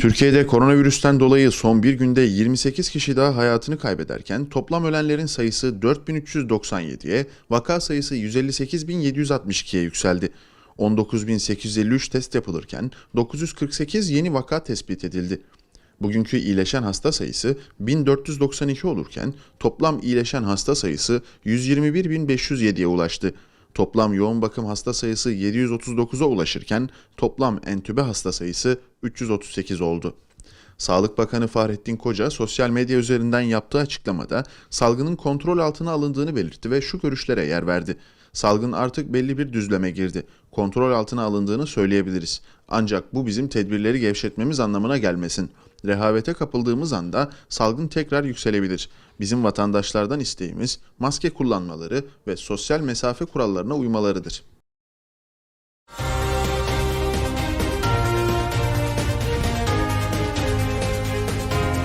Türkiye'de koronavirüsten dolayı son bir günde 28 kişi daha hayatını kaybederken toplam ölenlerin sayısı 4397'ye, vaka sayısı 158.762'ye yükseldi. 19.853 test yapılırken 948 yeni vaka tespit edildi. Bugünkü iyileşen hasta sayısı 1492 olurken toplam iyileşen hasta sayısı 121.507'ye ulaştı. Toplam yoğun bakım hasta sayısı 739'a ulaşırken toplam entübe hasta sayısı 338 oldu. Sağlık Bakanı Fahrettin Koca sosyal medya üzerinden yaptığı açıklamada salgının kontrol altına alındığını belirtti ve şu görüşlere yer verdi. Salgın artık belli bir düzleme girdi. Kontrol altına alındığını söyleyebiliriz. Ancak bu bizim tedbirleri gevşetmemiz anlamına gelmesin. Rehavete kapıldığımız anda salgın tekrar yükselebilir. Bizim vatandaşlardan isteğimiz maske kullanmaları ve sosyal mesafe kurallarına uymalarıdır.